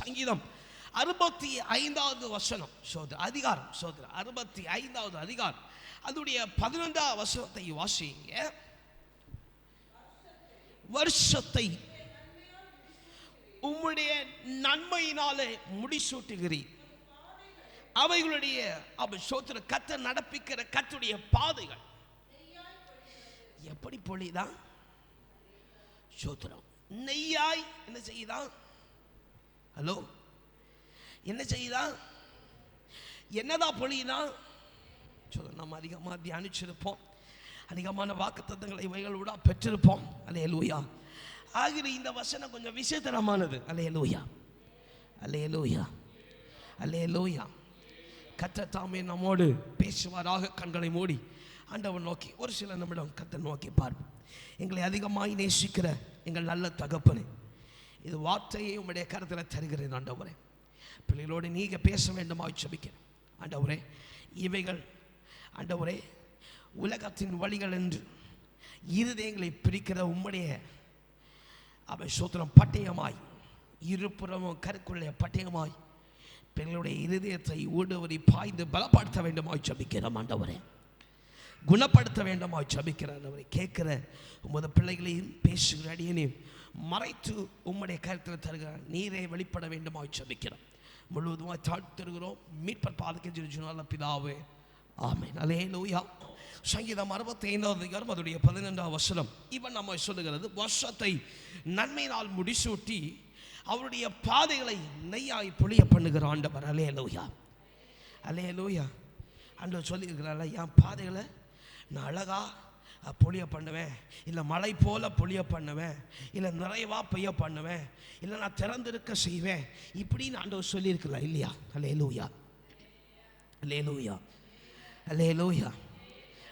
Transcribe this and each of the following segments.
சங்கீதம். அறுபத்தி ஐந்தாவது வசனம். சோதர அதிகாரம் சோதர. அறுபத்தி ஐந்தாவது அதிகாரம். அதனுடைய பதினொன்றாவது வசனத்தை வாசிங்க வருஷத்தை உம்முடைய நன்மையினாலே முடிசூட்டுகிறீர். அவைகளுடைய சோத்திர கத்த நடப்பிக்கிற கத்துடைய பாதைகள். எப்படி பொழிதான்? சோத்திரம் நெய்யாய் என்ன செய்யுதான் ஹலோ என்ன செய்யுதான் என்னதான் பொழியுதான் சொல்ல நம்ம அதிகமாக தியானிச்சிருப்போம். அதிகமான வாக்குத்தத்தங்களை இவைகளோட பெற்றிருப்போம். அலே லூயா ஆகிற இந்த வசனம் கொஞ்சம் விசித்திரமானது அலே லூயா அலே லூயா அலே லூயா கத்த நம்மோடு பேசுவாராக கண்களை மூடி. ஆண்டவர் நோக்கி ஒரு சில நிமிடம் கத்தை நோக்கி பார்ப்போம். எங்களை அதிகமாக நேசிக்கிற எங்கள் நல்ல தகப்பனே. இது வார்த்தையை உம்முடைய கருத்தில் தருகிறேன் ஆண்டவரே. பிள்ளைகளோடு நீங்கள் பேச வேண்டுமா சபிக்கிறேன் ஆண்டவரே இவைகள் ஆண்டவரே உலகத்தின் வழிகள் என்று இருதயங்களை பிரிக்கிற உம்முடைய அவை சோத்திரம் பட்டயமாய் இருபுறமும் கருக்குள்ள பட்டயமாய் பெண்களுடைய இருதயத்தை ஊடுவரி பாய்ந்து பலப்படுத்த வேண்டுமாய் ஜபிக்கிறோம் ஆண்டவரே. குணப்படுத்த வேண்டுமாய் ஜபிக்கிறேன் ஆண்டவரை. கேட்கிற உமது பிள்ளைகளையும் பேசுகிற அடியனையும் மறைத்து உம்முடைய கருத்தில் தருகிறார். நீரே வெளிப்பட வேண்டுமாய் சபிக்கிறோம் முழுவதுமாய் தாழ்த்திருக்கிறோம் மீட்பர் பாதுகாச்சு நல்ல பிதாவே. ஆமை அலே லூயா சங்கீதம் அறுபத்தி ஐந்தாவது அதிகாரம் அதோடைய பதினெண்டாம் வசனம். இவன் நம்ம சொல்லுகிறது வருஷத்தை நன்மையினால் முடிசூட்டி அவருடைய பாதைகளை நெய்யாய் பொழிய பண்ணுகிற ஆண்டவர். அலே லூயா அலே லூயா அன்று சொல்லியிருக்கிறாள் என் பாதைகளை நான் அழகா பொழிய பண்ணுவேன். இல்லை மழை போல் பொழிய பண்ணுவேன். இல்லை நிறைவா பெய்ய பண்ணுவேன். இல்லை நான் திறந்திருக்க செய்வேன். இப்படின்னு ஆண்டவர் சொல்லியிருக்கலாம் இல்லையா? அலே லூயா அல்லே லூயா அலே லூயா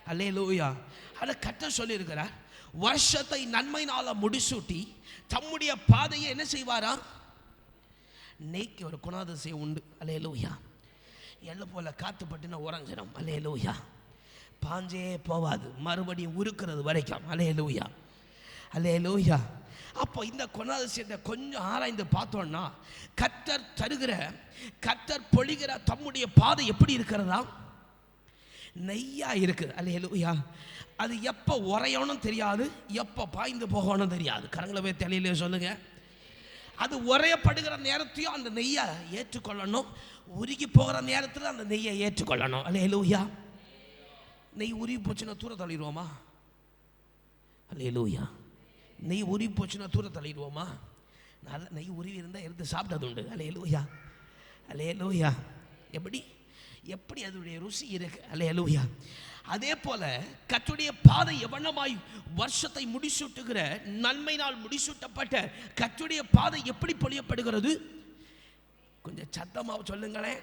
அலே லூயா அதை கட்ட சொல்லியிருக்கிறார் வருஷத்தை நன்மையினால் முடிசூட்டி தம்முடைய பாதையை என்ன செய்வாரா? நெய்க்கு ஒரு குணாதிசயம் உண்டு. அலே லூயா எல்லை போல காத்து பட்டுன உறஞ்சிடும் அலே லூயா பாஞ்சே போவாது. மறுபடியும் உருக்கிறது வரைக்கும். அலே லூயா அலே லூயா அப்போ இந்த குணாதிசயத்தை கொஞ்சம் ஆராய்ந்து பார்த்தோம்னா கத்தர் தருகிற கத்தர் பொழிகிற தம்முடைய பாதை எப்படி இருக்கிறதா? நெய்யா இருக்குது. அல்லேலூயா அது எப்போ உரையணும் தெரியாது எப்போ பாய்ந்து போகணும் தெரியாது. கரங்களை போய் தெளியிலே சொல்லுங்க. அது உரையப்படுகிற நேரத்தையும் அந்த நெய்யை ஏற்றுக்கொள்ளணும். உருகி போகிற நேரத்தில் அந்த நெய்யை ஏற்றுக்கொள்ளணும். அல்லேலூயா நெய் உருகி போச்சுன்னா தூர தள்ளிடுவோமா அல்லேலூயா நெய் உருகி போச்சுன்னா தூர தள்ளிடுவோமா நல்ல நெய் உருவி இருந்தால் எடுத்து சாப்பிட்டது உண்டு. அல்லேலூயா அல்லேலூயா எப்படி? எப்படி அதனுடைய ருசி இருக்கு? அல்லேலூயா அதே போல கத்துடைய பாதை எவனமாய் வருஷத்தை முடிசூட்டுகிற நன்மையினால் முடிசூட்டப்பட்ட கத்துடைய பாதை எப்படி பொழியப்படுகிறது? கொஞ்சம் சத்தமாக சொல்லுங்களேன்.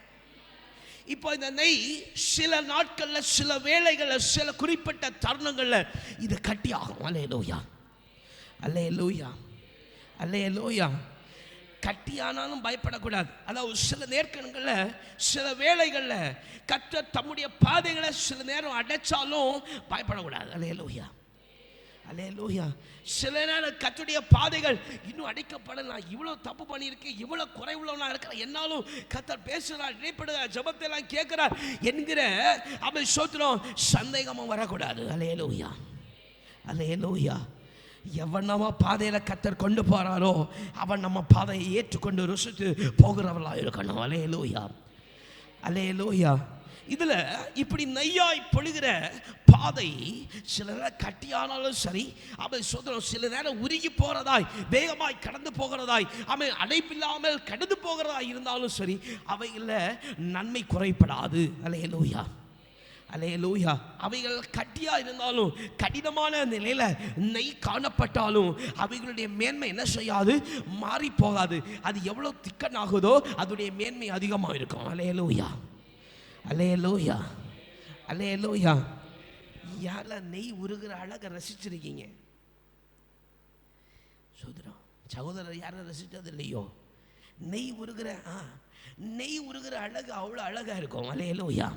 இப்போ இந்த நெய் சில நாட்களில் சில வேலைகளில் சில குறிப்பிட்ட தருணங்களில் இது கட்டி ஆகும் அல்லே லோயா அல்லே லோயா அல்லே லோயா கட்டியானாலும் பயப்படக்கூடாது. அதாவது சில நேர்கணங்களில் சில வேளைகளில் கற்ற தம்முடைய பாதைகளை சில நேரம் அடைச்சாலும் பயப்படக்கூடாது. அல்லே லோயா அலே சில நேரம் கத்துடைய பாதைகள் இன்னும் அடைக்கப்படலாம். இவ்வளோ தப்பு பண்ணியிருக்கேன் இவ்வளோ குறைவுள்ளவனா இருக்கிறேன். என்னாலும் கத்தர் பேசுகிறார் இடைப்படுகிறார் ஜபத்தெல்லாம் கேட்குறார் என்கிற அவன் சோத்திரம் சந்தேகமும் வரக்கூடாது. அலே லூயா அலே லூயா பாதையில் கத்தர் கொண்டு போகிறாரோ அவன் நம்ம பாதையை ஏற்றுக்கொண்டு ருசித்து போகிறவளாக இருக்கணும். அலே லோயா அலே லூயா இதில் இப்படி நெய்யாய் பொழுகிற பாதை சில நேரம் கட்டியானாலும் சரி அவன் சுதந்திரம் சில நேரம் உருகி போகிறதாய் வேகமாய் கடந்து போகிறதாய் அவன் அடைப்பில்லாமல் கடந்து போகிறதாய் இருந்தாலும் சரி அவைகளில் நன்மை குறைப்படாது அலே லோயா அலே லூயா அவைகள் கட்டியாக இருந்தாலும் கடினமான நிலையில் நெய் காணப்பட்டாலும் அவைகளுடைய மேன்மை என்ன செய்யாது? மாறி போகாது. அது எவ்வளோ திக்கன் ஆகுதோ அதோடைய மேன்மை அதிகமாக இருக்கும் அலே லூயா அலையலோயா அலையலோயா அலே யாரெல்லாம் நெய் உருகிற அழகை ரசிச்சிருக்கீங்க. சோதரம் சகோதரர் யாரும் ரசித்தது இல்லையோ நெய் உருகிற ஆ நெய் உருகிற அழகு அவ்வளோ அழகாக இருக்கும். அலையலோயா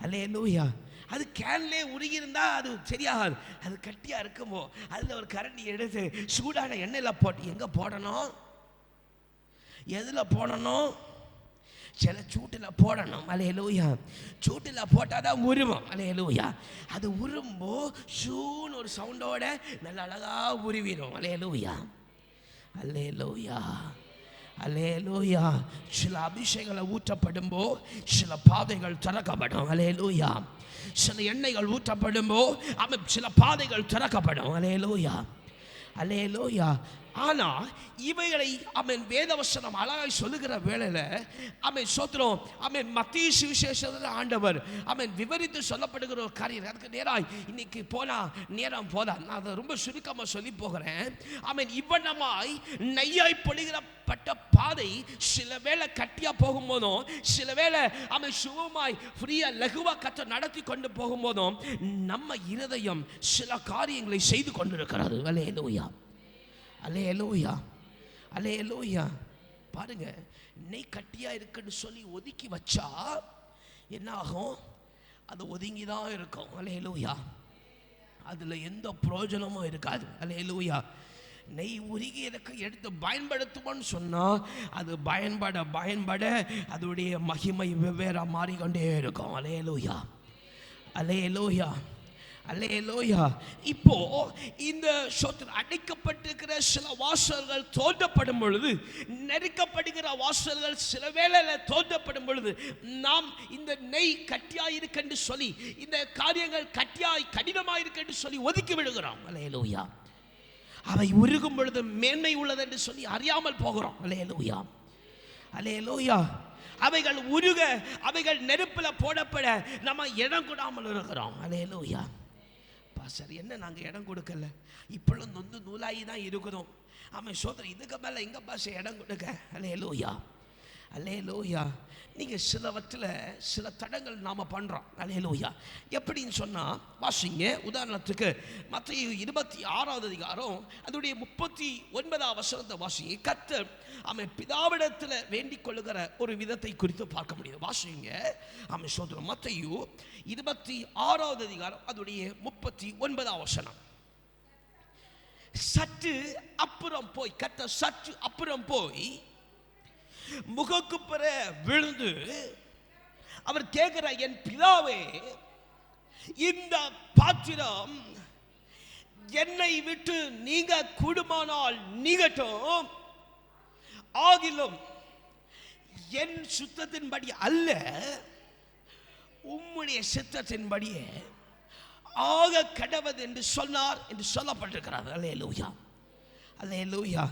அலையலோயா அது கேன்லே உருகி அது சரியாகாது. அது கட்டியாக இருக்குமோ? அதில் ஒரு கரண்டி எடுத்து சூடான எண்ணெயில் போட்டு எங்கே போடணும்? எதில் போடணும்? சில சூட்டில் போடணும் அலையலூயா சூட்டில் போட்டால் தான் உருவம் அலையலூயா அது உரும்போ ஷூன்னு ஒரு சவுண்டோட நல்ல அழகாக உருவிடும் அலையலூயா அல்லேலூயா அலேலூயா சில அபிஷேகங்களை ஊற்றப்படும்போ சில பாதைகள் திறக்கப்படும் அலேலூயா சில எண்ணெய்கள் ஊற்றப்படும்போ அவன் சில பாதைகள் திறக்கப்படும் அலேலூயா அலேலூயா ஆனா இவைகளை அவன் வேதவசனம் அழகாய் சொல்லுகிற வேளையில அவன் சோத்திரம் அவன் மத்திய சுவிசேஷத்தில் ஆண்டவர் அவன் விவரித்து சொல்லப்படுகிற ஒரு காரியம். அதுக்கு நேராய் இன்னைக்கு போனா நேரம் போதா? நான் அதை ரொம்ப சுருக்கமாக சொல்லி போகிறேன். அவன் இவ்வண்ணமாய் நெய்யாய் பொழிகிறப்பட்ட பாதை சில வேளை கட்டியாக போகும்போதும் சில வேளை அவன் சுகமாய் ஃப்ரீயாக லகுவாக கத்த நடத்தி கொண்டு போகும்போதும் நம்ம இருதயம் சில காரியங்களை செய்து கொண்டிருக்கிறது. அலே எலோயா அலே எலோயா பாருங்க நெய் கட்டியாக இருக்குன்னு சொல்லி ஒதுக்கி வச்சா என்ன ஆகும் அது ஒதுங்கி தான் இருக்கும். அலேலூயா அதில் எந்த பிரயோஜனமும் இருக்காது. அலேலூயா நெய் உருகி எனக்கு எடுத்து பயன்படுத்துவோன்னு சொன்னால் அது பயன்பட பயன்பட அதோடைய மகிமை வெவ்வேறாக மாறிக்கொண்டே இருக்கும். அலேலூயா அலேலூயா அல்லேலோயா இப்போ இந்த சொத்து அடைக்கப்பட்டிருக்கிற சில வாசல்கள் தோன்றப்படும் பொழுது நெருக்கப்படுகிற வாசல்கள் சில வேளையில் தோன்றப்படும் பொழுது நாம் இந்த நெய் கட்டியாக இருக்கென்று சொல்லி இந்த காரியங்கள் கட்டியாய் கடினமாக இருக்கென்று சொல்லி ஒதுக்கி விடுகிறோம். அல்லேலோயா அவை உருகும் பொழுது மேன்மை உள்ளது என்று சொல்லி அறியாமல் போகிறோம். அல்லேலோயா அல்லேலோயா அவைகள் உருக அவைகள் நெருப்பில் போடப்பட நம்ம இடம் கூடாமல் இருக்கிறோம். அலேலூயா பாஸ்டர் என்ன நாங்கள் இடம் கொடுக்கல? இப்பொழுது நொந்து நூலாகி தான் இருக்கிறோம். ஆமாம் சோதனை இதுக்கு மேலே எங்கே பாச இடம் கொடுக்க? அல்லே லோயா அல்லே லோயா நீங்கள் சிலவற்றில் சில தடங்கள் நாம் பண்ணுறோம் அலையலோயா. எப்படின்னு சொன்னால் வாசிங்க. உதாரணத்துக்கு மற்ற இருபத்தி ஆறாவது அதிகாரம் அதனுடைய முப்பத்தி ஒன்பதாம் வசனத்தை வாசிங்க. கத்தர் அவன் பிதாவிடத்தில் வேண்டிக் கொள்ளுகிற ஒரு விதத்தை குறித்து பார்க்க முடியுது. வாசிங்க. அவன் சொல்கிறோம் மத்தையு இருபத்தி ஆறாவது அதிகாரம் அதனுடைய முப்பத்தி ஒன்பதாம் வசனம். சற்று அப்புறம் போய் கத்த சற்று அப்புறம் போய் முகக்குப்புற விழுந்து அவர் கேட்கிற என் பிதாவே இந்த பாத்திரம் என்னை விட்டு நீங்க கூடுமானால் நீங்கட்டும். ஆகிலும் என் சுத்தத்தின்படி அல்ல உம்முடைய சித்தத்தின்படியே ஆக கடவது என்று சொன்னார் என்று சொல்லப்பட்டிருக்கிறார். அல்லே லூயா அதே லூயா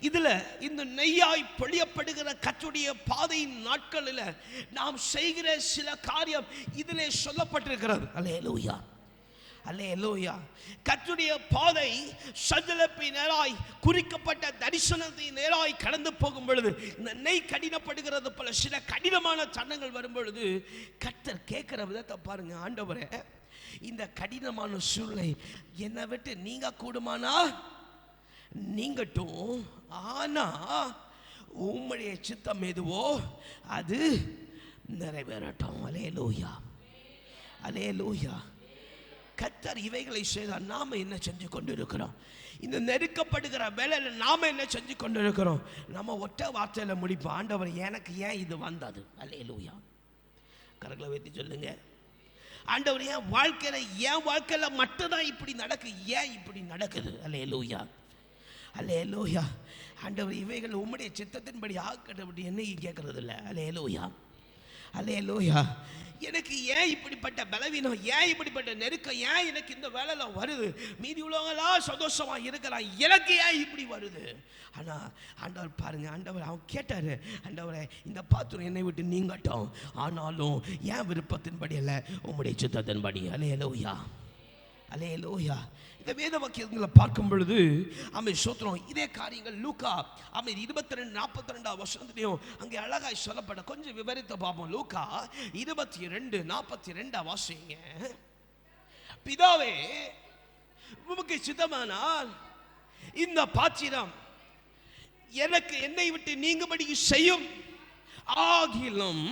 இதில் இந்த நெய்யாய் பொழியப்படுகிற கத்துடைய பாதையின் நாட்களில் நாம் செய்கிற சில காரியம் இதிலே சொல்லப்பட்டிருக்கிறது. அல்லே லூயா அல்லே லூயா கற்றுடைய பாதை சஞ்சலப்பை நேராய் குறிக்கப்பட்ட தரிசனத்தின் நேராய் கடந்து போகும் பொழுது இந்த நெய் கடினப்படுகிறது போல சில கடினமான சன்னங்கள் வரும் பொழுது கத்தர் கேட்குற விதத்தை பாருங்க ஆண்டவரே. இந்த கடினமான சூழ்நிலை என்னை விட்டு நீங்க கூடுமானா நீங்கட்டும் ஆனா உம்முடைய சித்தம் எதுவோ அது நிறைவேறட்டும். அலே லூயா அலே லூயா கத்தர் இவைகளை செய்தால் நாம் என்ன செஞ்சு கொண்டு இருக்கிறோம் இந்த நெருக்கப்படுகிற வேலையில் நாம என்ன செஞ்சு கொண்டு இருக்கிறோம் நம்ம ஒற்றை வார்த்தையில் முடிப்போம். ஆண்டவர் எனக்கு ஏன் இது வந்தது? அலே லூயா கரங்களை வைத்து சொல்லுங்க. ஆண்டவர் ஏன் வாழ்க்கையில் என் வாழ்க்கையில் மட்டும்தான் இப்படி நடக்கு ஏன் இப்படி நடக்குது? அலே லூயா அல்லே லோயா ஆண்டவர் இவைகள் உம்முடைய சித்தத்தின்படி ஆக்கட்டபடி என்ன கேட்கறது இல்லை அல்லே லோயா அல்லே லோயா எனக்கு ஏன் இப்படிப்பட்ட பலவீனம்? ஏன் இப்படிப்பட்ட நெருக்கம்? ஏன் எனக்கு இந்த வேலைலாம் வருது? மீதி உள்ளவங்களாம் சந்தோஷமாக இருக்கிறான். எனக்கு ஏன் இப்படி வருது? ஆனால் ஆண்டவர் பாருங்க ஆண்டவர் அவன் கேட்டாரு. ஆண்டவரை இந்த பாத்திரம் என்னை விட்டு நீங்கட்டும். ஆனாலும் ஏன் விருப்பத்தின்படி அல்ல உம்முடைய சித்தத்தின்படி. அலே லோயா அலே லோயா இந்த வேத வாக்கியங்களை பார்க்கும் பொழுது அமை சோத்திரம். இதே காரியங்கள் லூக்கா அமை இருபத்தி ரெண்டு நாற்பத்தி ரெண்டாவது வருஷத்துலையும் அங்கே அழகாய் சொல்லப்பட கொஞ்சம் விவரித்து பார்ப்போம். லூக்கா இருபத்தி ரெண்டு நாற்பத்தி ரெண்டா வாசிங்க. பிதாவே உமக்கு சித்தமானால் இந்த பாத்திரம் எனக்கு என்னை விட்டு நீங்கும்படி செய்யும். ஆகிலும்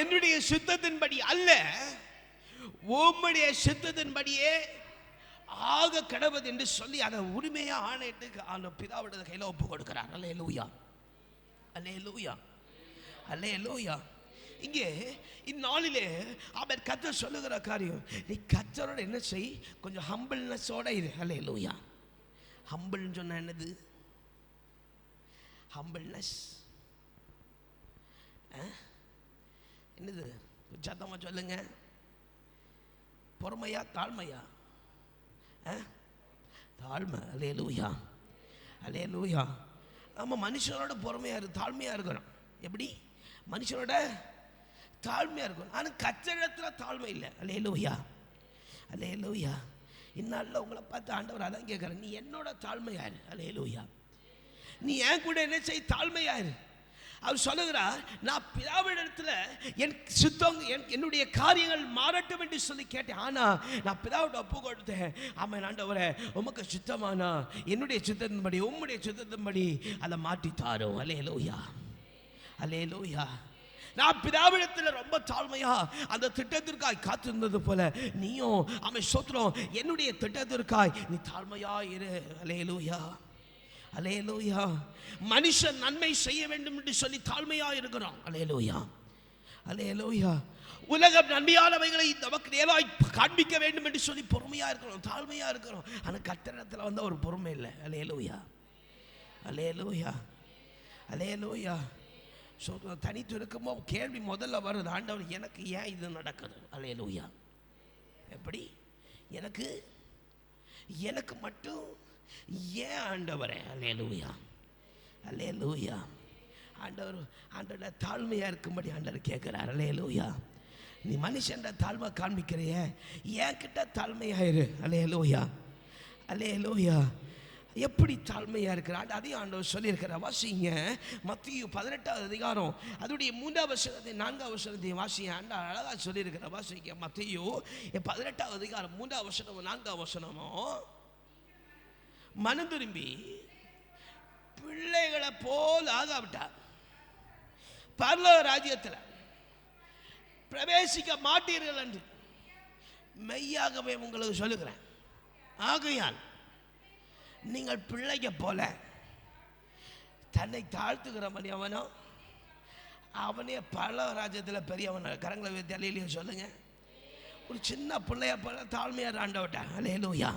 என்னுடைய சித்தத்தின்படி அல்ல. உம்முடைய சித்தத்தின்படியே ஆக கிடவது என்று சொல்லி அதை உரிமையா ஆணையிட்டு அந்த பிதாவோட கையில ஒப்பு கொடுக்கிறார். அல்லே லூயா அல்லே லூயா அல்லே லூயா இங்கே இந்நாளிலே அவர் கத்த சொல்லுகிற காரியம் நீ கத்தரோட என்ன செய்? கொஞ்சம் ஹம்பிள்னஸோட இரு. அல்லே லூயா ஹம்பிள்னு சொன்ன என்னது? ஹம்பிள்னஸ் என்னது? சத்தமாக சொல்லுங்கள் பொறுமையா தாழ்மையா? ஆ? தாழ்மை அலே லூயா அலே லூயா நம்ம மனுஷனோட பொறுமையாக இரு தாழ்மையாக இருக்கணும். எப்படி? மனுஷனோட தாழ்மையாக இருக்கணும். ஆனால் கச்சடத்துல தாழ்மை இல்லை. அலே லூயா அலே லூயா இந்நாளில் உங்களை பார்த்து ஆண்டவர் அதான் கேட்குறேன் நீ என்னோட தாழ்மையாரு அலே லூயா நீ என் கூட என்ன செய்? தாழ்மையாரு அவர் சொல்லுகிறார் நான் பிதாவிடத்தில் என் சுத்தம் என் என்னுடைய காரியங்கள் மாறட்டும் என்று சொல்லி கேட்டேன். ஆனா நான் பிதாவிட ஒப்பு கொடுத்தேன். ஆமாம் ஆண்டவரே உமக்கு சுத்தமானா? என்னுடைய சுத்தத்தின்படி உம்முடைய சுத்தத்தின்படி அதை மாற்றி தாரும். அலே லோயா அலே லோயா நான் பிதாவிடத்தில் ரொம்ப தாழ்மையா அந்த திட்டத்திற்காய் காத்திருந்தது போல நீயும் அவன் சொத்துறோம் என்னுடைய திட்டத்திற்காய் நீ தாழ்மையா இரு. அலே லோயா அலேலோயா மனுஷன் நன்மை செய்ய வேண்டும் என்று சொல்லி தாழ்மையாக இருக்கிறோம் அலேலோயா அலேலோயா உலகம் நன்மையானவைகளை நமக்கு நேராய் காண்பிக்க வேண்டும் என்று சொல்லி பொறுமையாக இருக்கிறோம் தாழ்மையாக இருக்கிறோம். ஆனால் கட்டணத்தில் வந்து ஒரு பொறுமை இல்லை. அலேலோயா அலேலோயா அலேலோயா ஸோ தனித்து இருக்கும்போது கேள்வி முதல்ல வருது. ஆண்டவர் எனக்கு ஏன் இது நடக்குது? அலேலூயா எப்படி? எனக்கு எனக்கு மட்டும் ஏன் ஆண்டவரே? அலேலூயா அலேலூயா ஆண்டவர் ஆண்டோட தாழ்மையாக இருக்கும்படி ஆண்டவர் கேட்குறார். அலேலூயா நீ மனுஷன்ற தாழ்மை காண்பிக்கிறைய. தாழ்மையாயிரு கிட்ட தாழ்மையாயிரு அலேலூயா அலேலூயா எப்படி தாழ்மையாக இருக்கிறான் அதையும் ஆண்டவர் சொல்லியிருக்கிற வாசிங்க. மத்திய பதினெட்டாவது அதிகாரம். அதோடைய மூன்றாவது வசனத்தை நான்காவது வசனத்தையும் வாசிங்க. ஆண்டா அழகாக சொல்லியிருக்கிற வாசிங்க. மத்தியோ பதினெட்டாவது அதிகாரம் மூன்றாவது வசனமும் நான்காவது வசனமும். மனம் திரும்பி பிள்ளைகளை போல் ஆகாவிட்டார் பரலோக ராஜ்யத்தில் பிரவேசிக்க மாட்டீர்கள் என்று மெய்யாகவே உங்களுக்கு சொல்லுகிறேன். ஆகையால் நீங்கள் பிள்ளைங்க போல தன்னை தாழ்த்துக்கிறவன் அவனோ அவனே பல ராஜ்யத்தில் பெரியவன். கரங்களை தலையிலையும் சொல்லுங்க. ஒரு சின்ன பிள்ளைய போல தாழ்மையாக ஆண்டவட்டேன் அலே லூயா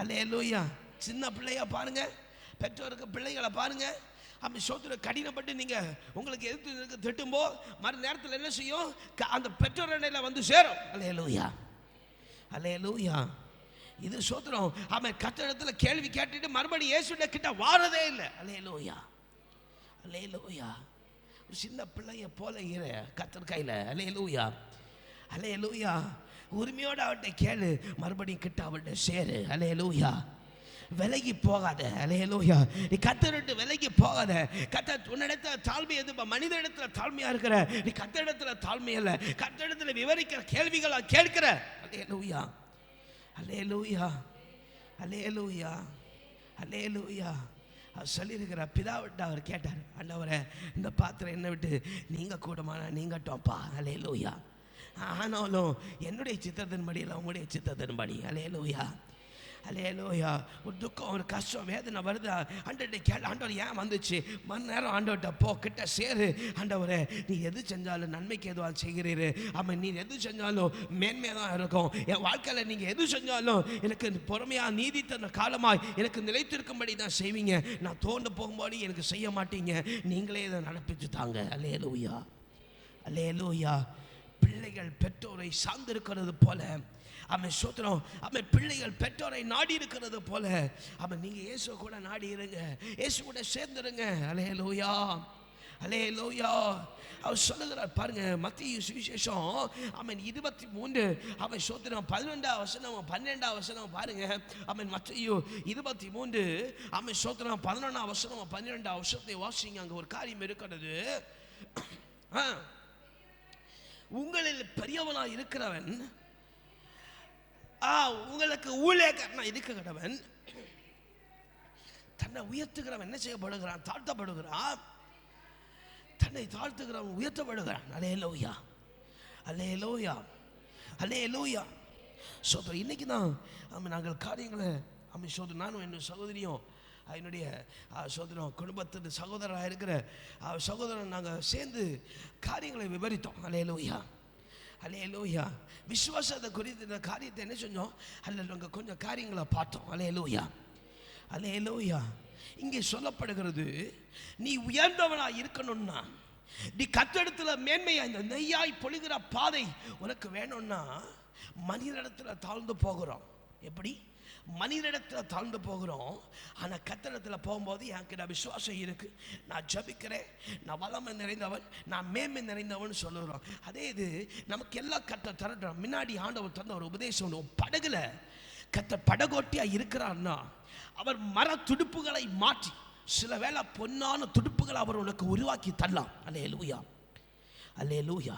அலே லூயா சின்ன பிள்ளையாக பாருங்கள் பெற்றோருக்கு பிள்ளைகளை பாருங்கள் அப்படி சோத்துல கடினப்பட்டு நீங்கள் உங்களுக்கு எதிர்த்து நிற்க திட்டும்போ மறு நேரத்தில் என்ன செய்யும்? க- அந்த பெற்றோர் எண்ணெயில் வந்து சேரும். அல்லே லூயா அல்லே லூயா இது சோத்திரம். அவன் கத்திடத்துல கேள்வி கேட்டுட்டு மறுபடியும் இயேசுட கிட்ட வாரதே இல்லை. அல்லே லூயா அல்லே லூயா ஒரு சின்ன பிள்ளைய போல இரு கத்தர் கையில். அல்லே லூயா அல்லே லூயா உரிமையோட அவன்கிட்ட கேளு. மறுபடியும் கிட்ட அவன்கிட்ட சேரு. அலே லூயா விலகி போகாத. அலையலோயா நீ கத்தரிட்டு விலகி போகாத. கத்த உன்னிடத்துல தாழ்மை எது மனித இடத்துல தாழ்மையா இருக்கிற? நீ கத்த இடத்துல தாழ்மை இல்லை. கத்த இடத்துல விவரிக்கிற கேள்விகளா கேட்கிற? அலையலூயா அலேலூயா அலேலூயா அலேலூயா அவர் சொல்லியிருக்கிற பிதாவிட்ட அவர் கேட்டார். அண்ணவரை இந்த பாத்திரம் என்ன விட்டு நீங்க கூடமானா? நீங்கட்டோம்ப்பா அலேலூயா ஆனாலும் என்னுடைய சித்தத்தின்படி இல்லை உங்களுடைய சித்தத்தின்படி. அலே லோயா ஒரு துக்கம் ஒரு கஷ்டம் வேதனை வருதா. ஆண்டவர்கிட்ட கேள். ஆண்டவர் ஏன் வந்துச்சு? மறு நேரம் ஆண்டவர்கிட்ட போ கிட்ட சேரு. ஆண்டவரே நீ எது செஞ்சாலும் நன்மைக்கு எதுவாக செய்கிறீரு. ஆமாம் நீ எது செஞ்சாலும் மேன்மையாக தான் இருக்கும். என் வாழ்க்கையில் நீங்கள் எது செஞ்சாலும் எனக்கு பொறுமையாக நீதி தந்த காலமாக எனக்கு நிலைத்திருக்கும்படி தான் செய்வீங்க. நான் தோண்டு போகும்போது எனக்கு செய்ய மாட்டீங்க. நீங்களே இதை நடப்பிச்சு தாங்க. அலேலூயா அலேலூயா பிள்ளைகள் பெற்றோரை சார்ந்திருக்கிறது போல அவன் சோத்திரம் அவன் பிள்ளைகள் பெற்றோரை நாடி இருக்கிறது போல. அவன் நீங்கள் இயேசு கூட நாடி இருங்க இயேசு கூட சேர்ந்துருங்க. அலே லோயா அலே லோயா அவர் சொல்லுகிறார் பாருங்க மத்திய சுவிசேஷம் அவன் இருபத்தி மூன்று அவன் சோத்திரம் பதினெண்டாம் வசனம் பன்னெண்டாம் வசனம் பாருங்க. அவன் மத்திய இருபத்தி மூன்று அவன் சோத்திரம் பதினொன்றாம் வசனம் பன்னிரெண்டாம் வருஷத்தை வாசிங்க அங்கே ஒரு காரியம் இருக்கிறது. ஆ. உங்களில் பெரியவனாக இருக்கிறவன் ஆ உங்களுக்கு ஊழியக்காரனா. இருக்கிறவன் தன்னை உயர்த்துகிறவன் என்ன செய்யப்படுகிறான்? தாழ்த்தப்படுகிறான். தன்னை தாழ்த்துகிறவன் உயர்த்தப்படுகிறான். அலே லோயா அலே லோயா அலே லோயா சோதரம் இன்னைக்கு தான் ஆமாம் நாங்கள் காரியங்களை ஆமாம் சோதரம் நானும் என்னுடைய சகோதரியும் என்னுடைய சோதரம் சகோதரம் குடும்பத்தின் சகோதரராக இருக்கிற சகோதரன் நாங்கள் சேர்ந்து காரியங்களை விவரித்தோம். அலே லூயா விசுவாசத்தை குறித்து இந்த காரியத்தை என்ன செஞ்சோம்? அல்ல நாங்கள் கொஞ்சம் காரியங்களை பார்த்தோம். அலையலூயா அலையலூயா இங்கே சொல்லப்படுகிறது நீ உயர்ந்தவனாக இருக்கணும்னா நீ கத்தெடுத்துல மேன்மையா இந்த நெய்யாய் பொழிகிற பாதை உனக்கு வேணும்னா மனிதனிடத்தில் தாழ்ந்து போகிறோம். எப்படி? மனிதனிடத்தில் தாழ்ந்து போகிறோம். ஆனால் கத்தனத்தில் போகும்போது எனக்கு நான் விசுவாசம் இருக்கு. நான் ஜபிக்கிறேன். நான் வளமை நிறைந்தவன். நான் மேன்மை நிறைந்தவன் சொல்லுறோம் அதே இது நமக்கு எல்லாம் கத்த தரட்டும். முன்னாடி ஆண்டவர் தந்த ஒரு உபதேசம் ஒன்று படகுல கத்த படகோட்டியாக இருக்கிறான்னா அவர் மர துடுப்புகளை மாற்றி சில வேளை பொன்னான துடுப்புகளை அவர் உனக்கு உருவாக்கி தரலாம். அல்லே லூயா அல்லே லூயா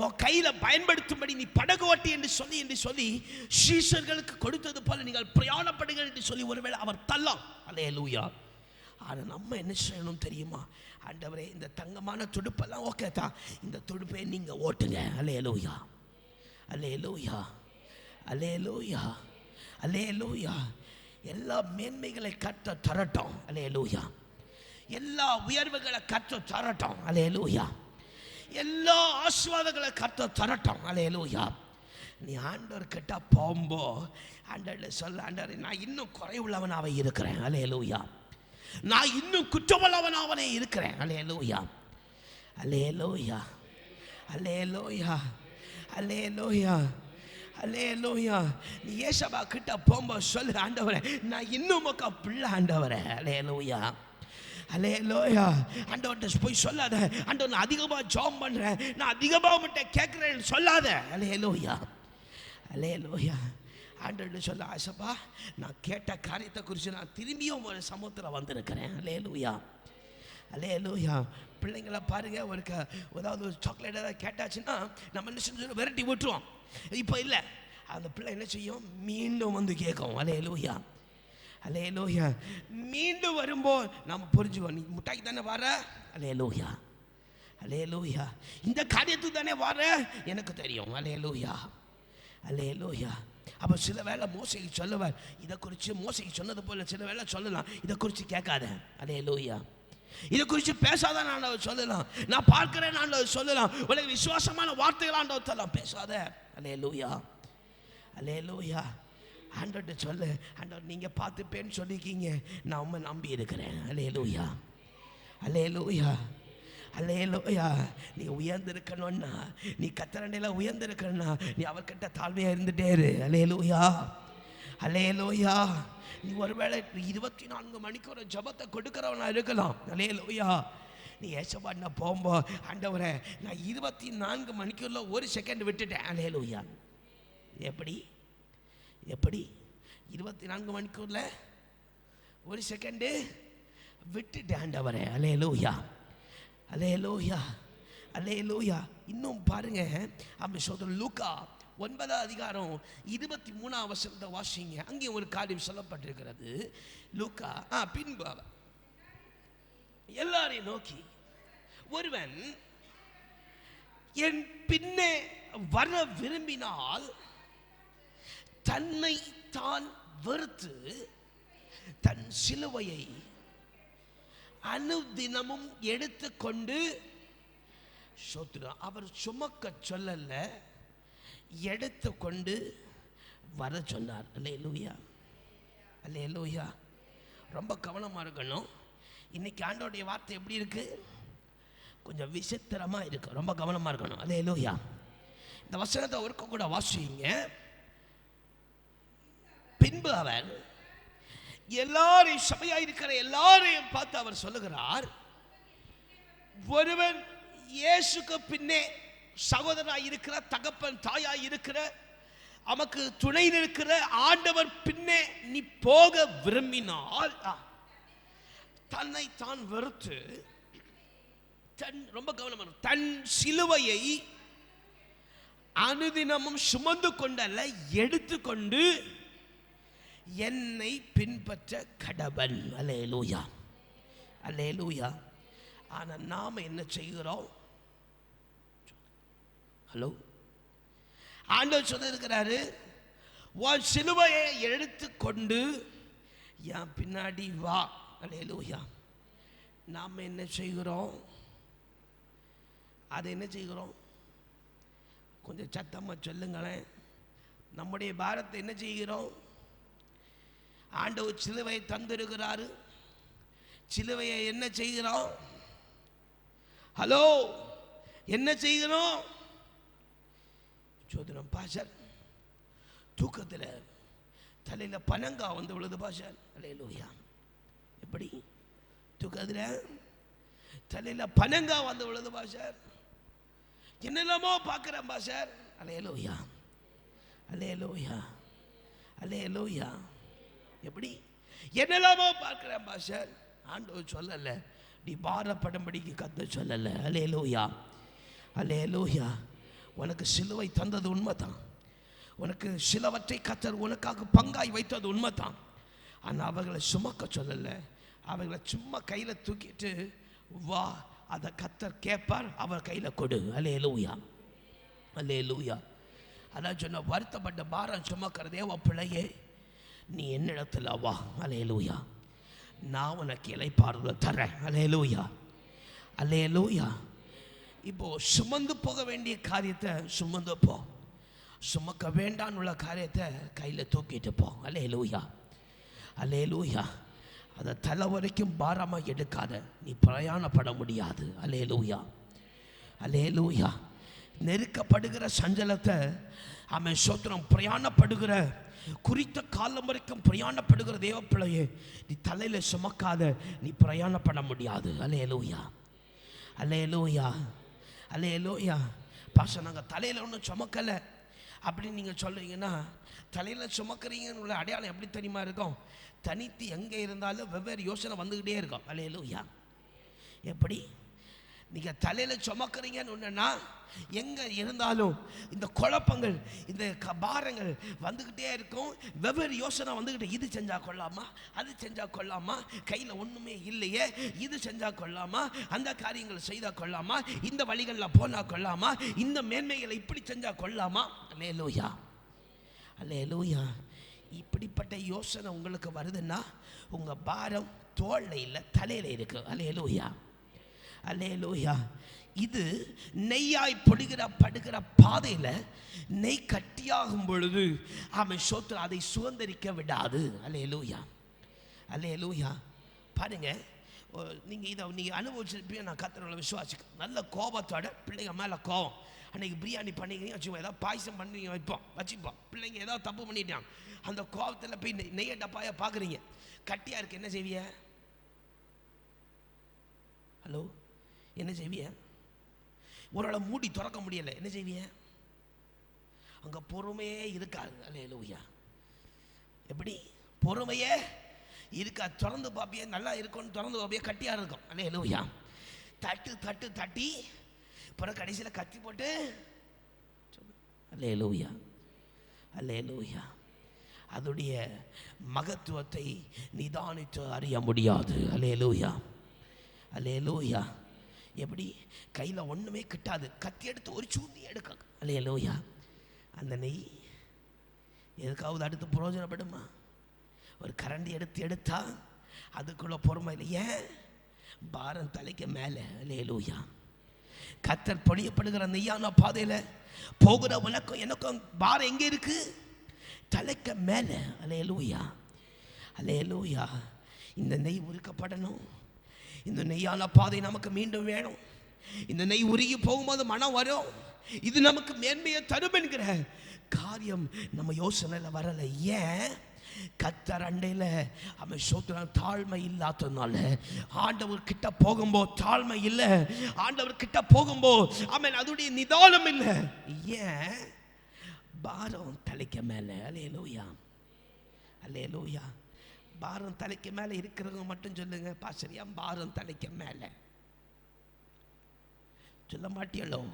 உன் கையில் பயன்படுத்தும்படி நீ படகு ஓட்டி என்று சொல்லி என்று சொல்லி சீஷர்களுக்கு கொடுத்தது போல நீங்கள் பிரயாணப்படுங்கள் என்று சொல்லி ஒருவேளை அவர் தள்ளம் அல்லே லூயா ஆனால் நம்ம என்ன செய்யணும் தெரியுமா? ஆண்டவரே இந்த தங்கமான துடுப்பெல்லாம் ஓகே தான். இந்த துடுப்பை நீங்கள் ஓட்டுங்க. அல்லே லூயா அல்லே லூயா அல்லே லூயா அல்லே லூயா எல்லா மேன்மைகளை கற்ற தரட்டும். அல்லே லூயா எல்லா உயர்வுகளை கற்று தரட்டும். அல்லே லூயா எல்லா ஆசீர்வாதங்களை கற்று தரட்டும். அல்லே லூயா நீ ஆண்டவர் கிட்ட போகும்போ ஆண்டவர் சொல்ல ஆண்டவர் நான் இன்னும் குறைவுள்ளவனாக இருக்கிறேன். அலே லூயா நான் இன்னும் குற்றமுள்ளவனாகவே இருக்கிறேன். அல்லே லூயா அல்லே லூயா அல்லே லூயா அலே லூயா அலே லோயா நீ ஏசபா கிட்ட போகும்போது சொல்லு ஆண்டவரே நான் இன்னும் உக்கா பிள்ளை ஆண்டவரே. அலே லோயா அலே லோயா ஆண்டவர்கிட்ட போய் சொல்லாத. ஆண்டவர் நான் அதிகமாக ஜாம் பண்ணுறேன் நான் அதிகமாக உங்கள்கிட்ட கேட்குறேன்னு சொல்லாத. அலே லோயா அலே லோயா ஆண்டவர்கிட்ட சொல்ல ஆசப்பா. நான் கேட்ட காரியத்தை குறித்து நான் திரும்பியும் ஒரு சமூகத்தில் வந்திருக்கிறேன். அலே லூயா அலே லூயா பிள்ளைங்கள பாருங்க. ஒரு க ஏதாவது ஒரு சாக்லேட் ஏதாவது கேட்டாச்சுன்னா நம்ம என்ன செஞ்சு விரட்டி விட்டுருவோம் இப்போ இல்லை. அந்த பிள்ளை என்ன செய்யும்? மீண்டும் வந்து கேட்கும். அலே லூயா அலே லோயா மீண்டும் வரும்போது நம்ம புரிஞ்சுவோம் நீ முட்டாய்க்கு தானே வர? அலே லோயா அலே லோயா இந்த காரியத்துக்கு தானே வர? எனக்கு தெரியும். அலே லூயா அலே லூயா அப்போ சில வேளை மோசைக்கு சொல்லுவார் இதை குறித்து மோசைக்கு சொன்னது போல சில வேளை சொல்லலாம். இதை குறித்து கேட்காத. அலே லோயா இதை குறித்து பேசாத நான் சொல்லலாம். நான் பார்க்கிறேன் நான் சொல்லலாம். உனக்கு விசுவாசமான வார்த்தைகள் ஆண்டவர் சொல்லலாம் பேசாத. அலே லூயா அலே லூயா ஆண்டோட்ட சொல்லு. ஆண்டவர் நீங்கள் பார்த்துப்பேன்னு சொல்லியிருக்கீங்க. நான் உண்மை நம்பி இருக்கிறேன். அலே லூயா அலே லூயா அல்லே லோயா நீ உயர்ந்திருக்கணும்னா நீ கத்தரண்டையில் உயர்ந்திருக்கணும்னா நீ அவர்கிட்ட தாழ்மையாக இருந்துட்டே இரு. அலே லூயா அலே லோயா நீ ஒருவேளை இருபத்தி நான்கு மணிக்கு ஒரு ஜபத்தை கொடுக்குறவனா இருக்கலாம். அலே லோயா நீ ஏசப்பாடின போகும்போ ஆண்டவரை நான் இருபத்தி நான்கு மணிக்குள்ள ஒரு செகண்ட் விட்டுட்டேன். அலேலோயா எப்படி? எப்படி? இருபத்தி நான்கு மணிக்கூரில் ஒரு செகண்டு விட்டுட்டேன் ஆண்டவரே அலே லோயா அலே லோயா அலே லோயா இன்னும் பாருங்க. அப்படி சொல்கிற லூக்கா ஒன்பதாம் அதிகாரம் இருபத்தி மூணாம் வசனத்தை வாசிங்க. அங்கே ஒரு காரியம் சொல்லப்பட்டிருக்கிறது. லூக்கா ஆ பின்பு அவர் எல்லாரையும் நோக்கி ஒருவன் என் பின்னே வர விரும்பினால் தன்னை தான் வெறுத்து தன் சிலுவையை அனுதினமும் எடுத்துக்கொண்டு சோத்துறான் அவர் சுமக்க சொல்லல எடுத்துக்கொண்டு வர சொன்னார். அல்லே லூயா அல்லே லூயா ரொம்ப கவனமாக இருக்கணும். இன்னைக்கு ஆண்டோடைய வார்த்தை எப்படி இருக்கு? கொஞ்சம் விசித்திரமாக இருக்கு. ரொம்ப கவனமாக இருக்கணும். அல்லே லூயா இந்த வசனத்தை ஒருக்க கூட வாசிங்க. பின்பு அவர் எல்லாரையும் சபையா இருக்கிற எல்லாரையும் பார்த்து அவர் சொல்லுகிறார் ஒருவன் இயேசுக்கு பின்னே சகோதரா இருக்கிற தகப்பன் தாயாய் இருக்கிற நமக்கு துணை நிற்கிற ஆண்டவர் பின்னே நீ போக விரும்பினால் தன்னை தான் வெறுத்து தன் ரொம்ப கவனமான தன் சிலுவையை அனுதினமும் சுமந்து கொண்டல்ல எடுத்துக்கொண்டு என்னை பின்பற்ற கடவன். அல்லே லூய்யா ஆனால் நாம் என்ன செய்கிறோம்? ஹலோ. ஆண்டவர் சொல்லியிருக்கிறாரு உன் சிலுவையை எடுத்துக்கொண்டு என் பின்னாடி வா. அல்லேலூயா. நாம் என்ன செய்கிறோம்? அதை என்ன செய்கிறோம்? கொஞ்சம் சத்தமாக சொல்லுங்களேன். நம்முடைய பாரத்தை என்ன செய்கிறோம்? ஆண்டவர் சிலுவை தந்திருக்கிறாரு. சிலுவையை என்ன செய்கிறோம்? ஹலோ என்ன செய்கிறோம்? சோதனம் பாஷர். தூக்கத்தில் தலையில் பனங்கா வந்து விழுது பாஷர். அலையலூயா எப்படி? தூக்கத்தில் தலையில் பனங்கா வந்து விழுது பாஷர். என்னெல்லாமோ பார்க்குறேன் பாஷர். அலையலூயா அலையலூயா அலையலூயா எப்படி? என்னெல்லாமோ பார்க்குறேன் பாஷர். ஆண்டவர் சொல்லலை. நீ பாரப்படும்படிக்கு கத்த சொல்லலை. அலே லோயா அலே லோயா உனக்கு சிலுவை தந்தது உண்மை தான் உனக்கு சிலவற்றை கத்தர் உனக்காக பங்காய் வைத்தது உண்மை தான் ஆனால் அவர்களை சுமக்க சொல்லலை. அவர்களை சும்மா கையில் தூக்கிட்டு வா அதை கத்தர் கேட்பார் அவர் கையில் கொடு. அலே லூயா அலே லூயா அதான் சொன்ன வருத்தப்பட்ட பாரம் சுமக்கிறதே உன் பிள்ளையே நீ என்னிடத்தில் வா? அலே லூயா நான் உனக்கு இலைப்பாறுதல் தரேன் அலே அலையலூயா அலே இப்போ சுமந்து போக வேண்டிய காரியத்தை சுமந்து போ. சுமக்க வேண்டான்னு உள்ள காரியத்தை கையில் தூக்கிட்டு போ. அலே லூயா அலே அதை தலை வரைக்கும் பாரமாக எடுக்காத. நீ பிரயாணப்பட முடியாது. அலே லூயா அலே நெருக்கப்படுகிற சஞ்சலத்தை அவன் சோத்திரம் பிரயாணப்படுகிற குறித்த காலம் வரைக்கும் பிரயாணப்படுகிற தேவ பிள்ளையே நீ தலையில் சுமக்காத நீ பிரயாணப்பட முடியாது. அலே லூயா அலே லூயா அலே லூயா பாச நாங்கள் தலையில் ஒன்றும் சுமக்கலை. அப்படின்னு நீங்கள் சொல்கிறீங்கன்னா தலையில் சுமக்கிறீங்கன்னு உள்ள அடையாளம் எப்படி தெரியுமா இருக்கும்? தனித்து எங்கே இருந்தாலும் வெவ்வேறு யோசனை வந்துக்கிட்டே இருக்கும். அலே லூயா எப்படி? நீங்கள் தலையில் சுமக்கிறீங்கன்னு ஒன்றுன்னா எங்கே இருந்தாலும் இந்த குழப்பங்கள் இந்த க- பாரங்கள் வந்துக்கிட்டே இருக்கும். வெவ்வேறு யோசனை வந்துக்கிட்டு இது செஞ்சால் கொள்ளாமா அது செஞ்சால் கொள்ளாமா கையில் ஒன்றுமே இல்லையே. இது செஞ்சால் கொள்ளாமா அந்த காரியங்களை செய்தால் கொள்ளாமா இந்த வழிகளில் போனால் கொள்ளாமா இந்த மேன்மைகளை இப்படி செஞ்சால் கொள்ளாமா அல்லேலூயா. அல்லேலூயா. இப்படிப்பட்ட யோசனை உங்களுக்கு வருதுன்னா உங்கள் பாரம் தோல்ல இல்லை தலையில் லோயா அல்லேலூயா. லோயா இது நெய்யாய் பொடுகிற படுகிற பாதையில் நெய் கட்டியாகும் பொழுது அவன் சோத்துல அதை சுதந்திரிக்க விடாது. அல்லேலூயா. அல்லேலூயா. பாருங்க நீங்கள் இதை நீங்கள் அனுபவிச்சிருப்பீங்க நான் கத்திரங்களை விசுவாசிக்க. நல்ல கோபத்தோட பிள்ளைங்க மேலே கோபம். அன்னைக்கு பிரியாணி பண்ணிக்கிறீங்க வச்சுக்கோங்க ஏதாவது பாயசம் பண்ணி வைப்போம் வச்சுப்போம். பிள்ளைங்க ஏதாவது தப்பு பண்ணிட்டாங்க. அந்த கோபத்தில் போய் நெய் நெய்ய டப்பாயை பார்க்குறீங்க கட்டியாக இருக்கு என்ன செய்வீங்க? ஹலோ? என்ன செய்விய? ஒரு மூடி திறக்க முடியலை. என்ன செய்விய? அங்கே பொறுமையே இருக்காது அல்லேலூயா. எப்படி? பொறுமையே இருக்கா? திறந்து பார்ப்பியே நல்லா இருக்கும்னு திறந்து பார்ப்பியே கட்டியாக இருக்கும். அல்லேலூயா. தட்டு தட்டு தட்டி அப்புறம் கடைசியில் கத்தி போட்டு அல்லேலூயா. அல்லேலூயா. அதோடைய மகத்துவத்தை நிதானித்து அறிய முடியாது. அல்லேலூயா. அல்லேலூயா. எப்படி? கையில் ஒன்றுமே கிட்டாது. கத்தி எடுத்து ஒரு சூந்தி எடுக்க அல்லேலூயா. அந்த நெய் எதுக்காவது அடுத்து பிரயோஜனப்படுமா? ஒரு கரண்டி எடுத்து எடுத்தா அதுக்குள்ளே பொறுமை இல்லை. ஏன்? பாரம் தலைக்கு மேலே. லேலூயா கத்தர் பொழியப்படுகிற நெய்யான பாதையில் போகிற உனக்கும் எனக்கும் பாரம் எங்கே இருக்கு? தலைக்கு மேலே. அலையலூயா அலையலூயா இந்த நெய் உருக்கப்படணும். இந்த நெய்யான பாதை நமக்கு மீண்டும் வேணும். இந்த நெய் உருகி போகும்போது மனம் வரும். இது நமக்கு மேன்மையை தரும் என்கிற காரியம் நம்ம யோசனையில் வரலை. ஏன்? கத்தர் அண்டையில் அவன் சோத்துறான் தாழ்மை இல்லாததுனால ஆண்டவர் கிட்ட போகும்போது தாழ்மை இல்லை. ஆண்டவர் கிட்ட போகும்போது அவன் அதோடைய நிதானம் இல்லை. ஏன்? பாரம் தலைக்க மேலே. அலே லூயா அலே லோயா பாரம் தலைக்கு மேலே இருக்கிறவங்க மட்டும் சொல்லுங்க பாசரியா பாரம் தலைக்கு மேலே. சொல்ல மாட்டியளோ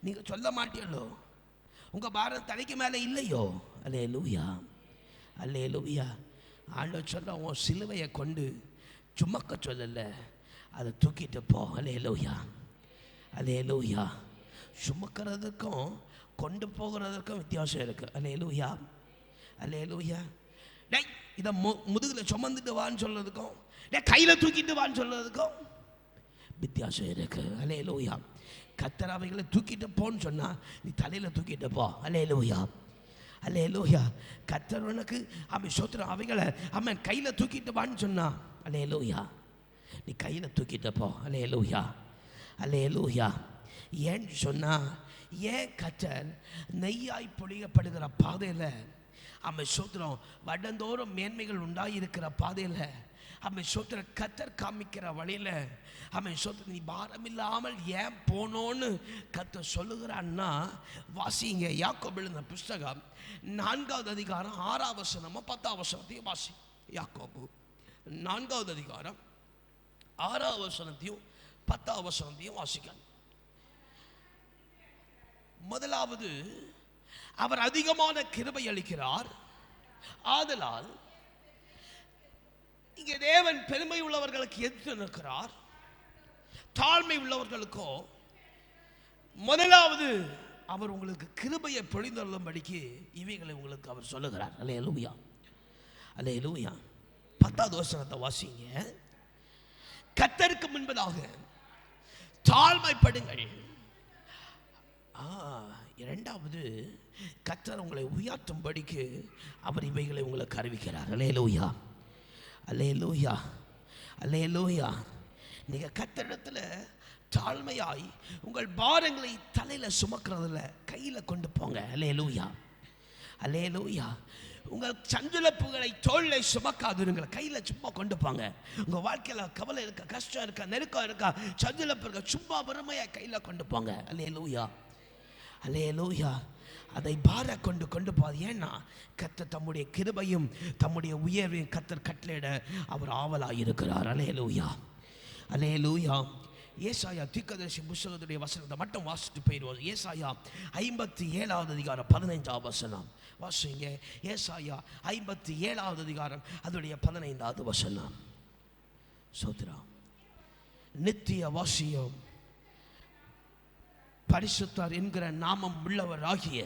நீங்க சொல்ல மாட்டியளோ உங்க பாரம் தலைக்கு மேலே இல்லையோ? அலே லூயா அல்லே லூயா ஆண்டோ சொல்ல உன் சிலுவையை கொண்டு சுமக்க சொல்லல. அதை தூக்கிட்டு போ. அல்லே லூயா அலே லூயா சுமக்கிறதுக்கும் கொண்டு போகிறதுக்கும் வித்தியாசம் இருக்குது அலே லூயா அல்லேலூயா. டேய் இதை மு முதுகில் சுமந்துட்டு வான்னு சொல்கிறதுக்கும் டே கையில் தூக்கிட்டு வான்னு சொல்கிறதுக்கும் வித்தியாசம் இருக்கு. அல்லேலூயா கத்தர் அவைகளை தூக்கிட்டு போன்னு சொன்னால் நீ தலையில் தூக்கிட்டு போ. அல்லேலூயா அல்லேலூயா கத்தர் உனக்கு அவன் சோத்திரம் அவைகளை அவன் கையில் தூக்கிட்டு வான்னு சொன்னா அல்லேலூயா நீ கையில் தூக்கிட்டு போ. அல்லேலூயா அல்லேலூயா ஏன்னு சொன்னா ஏன் கத்தர் நெய்யாய் பொழியப்படுகிற பாதையில் அம்மை சோத்திரம் வடந்தோறும் மேன்மைகள் உண்டாயிருக்கிற பாதையில் அம்மை சோத்திர கத்தர் காமிக்கிற வழியில் அம்மை சோத்திர நீ பாரம் இல்லாமல் ஏன் போனோன்னு கத்த சொல்லுகிறான்னா வாசிங்க யாக்கோபு எழுந்த புஸ்தகம் நான்காவது அதிகாரம் ஆறாவது வசனமோ வசனத்தையும் வாசி. யாக்கோபு நான்காவது அதிகாரம் ஆறாவசனத்தையும் வசனத்தையும் பத்தாவது வசனத்தையும் வாசிக்கணும் முதலாவது அவர் அதிகமான கிருபை அளிக்கிறார். ஆதலால் இங்கே தேவன் பெருமை உள்ளவர்களுக்கு எதிர்த்து நிற்கிறார். தாழ்மை உள்ளவர்களுக்கோ முதலாவது அவர் உங்களுக்கு கிருபையை பொழிந்தொள்ளும்படிக்கு இவைகளை உங்களுக்கு அவர் சொல்லுகிறார். அல்லே லூயா அல்ல லூயா பத்தாவது வசனத்தை வாசிங்க. கத்தருக்கு முன்பதாக தாழ்மைப்படுங்கள். ஆ, இரண்டாவது கத்தர் உங்களை உயர்த்தும்படிக்கு அவர் இவைகளை உங்களுக்கு அறிவிக்கிறார். அலே லூயா அலே லூயா அலே லூயா நீங்கள் கத்தரிடத்தில் தாழ்மையாய் உங்கள் பாரங்களை தலையில் சுமக்கிறதில்ல கையில் கொண்டு போங்க. அலே லூயா அலே லூயா உங்கள் சஞ்சலப்புகளை தோளை சுமக்காதுருங்களை. கையில் சும்மா கொண்டு போங்க. உங்கள் வாழ்க்கையில் கவலை இருக்கா கஷ்டம் இருக்கா நெருக்கம் இருக்கா சஞ்சலப்பு இருக்கா சும்மா வறுமையாக கையில் கொண்டு போங்க. அலே லூயா அலே லூயா அதை பார கொண்டு கொண்டு போது ஏன்னா கத்தர் தம்முடைய கிருபையும் தம்முடைய உயர்வையும் கத்தர் கட்டளையிட அவர் ஆவலாக இருக்கிறார் அலே லூயா அலே லூயா ஏசாயா தீர்க்கதரிசி புஸ்தகத்துடைய வசனத்தை மட்டும் வாசிட்டு போயிடுவோம். ஏசாயா ஐம்பத்தி ஏழாவது அதிகாரம் பதினைஞ்சாவது வசனம். வாசிங்க. ஏசாயா ஐம்பத்தி ஏழாவது அதிகாரம் அதோடைய பதினைந்தாவது வசனம். சோத்ரா நித்திய வாசியம் பரிசுத்தார் என்கிற நாமம் உள்ளவராகிய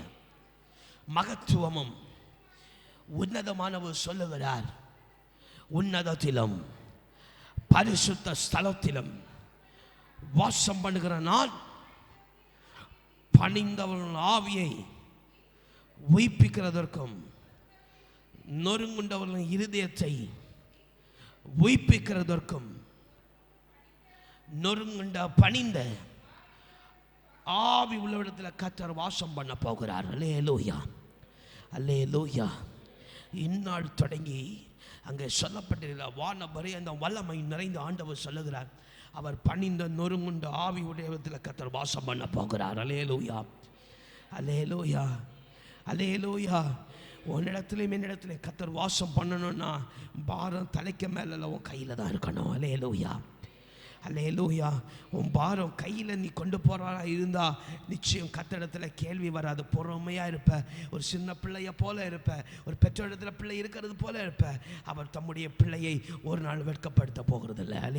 மகத்துவமும் உன்னதமானவர் சொல்லுகிறார். உன்னதத்திலும் பரிசுத்த ஸ்தலத்திலும் வாசம் பண்ணுகிற நான் பணிந்தவர்கள் ஆவியை உயிப்பிக்கிறதற்கும் நொறுங்குண்டவர்களின் இருதயத்தை உயிப்பிக்கிறதற்கும் நொறுங்குண்ட பணிந்த ஆவி உள்ளவிடத்தில் கத்தர் வாசம் பண்ண போகிறார். அல்லே லோயா அல்லே லோயா இந்நாள் தொடங்கி அங்கே சொல்லப்பட்டிருக்கிற வானபரே அந்த வல்லமை நிறைந்த ஆண்டவர் சொல்லுகிறார். அவர் பணிந்த நொறுங்குண்ட ஆவி உடையத்தில் கத்தர் வாசம் பண்ண போகிறார். அலே லோயா அலே லோயா அலே லோயா உன்னிடத்துலையும் என்னிடத்துல கத்தர் வாசம் பண்ணணும்னா பாரம் தலைக்கு மேலே உன் கையில் தான் இருக்கணும். அலே லோயா அல்லே லூயா உன் பாரம் கையில் நீ கொண்டு போகிறாரா இருந்தா நிச்சயம் கத்தடத்தில் கேள்வி வராது. பொறுமையாக இருப்ப. ஒரு சின்ன பிள்ளைய போல இருப்ப. ஒரு பெற்றோரிடத்தில் பிள்ளை இருக்கிறது போல இருப்ப. அவர் தம்முடைய பிள்ளையை ஒரு நாள் வெட்கப்படுத்த போகிறதில்ல.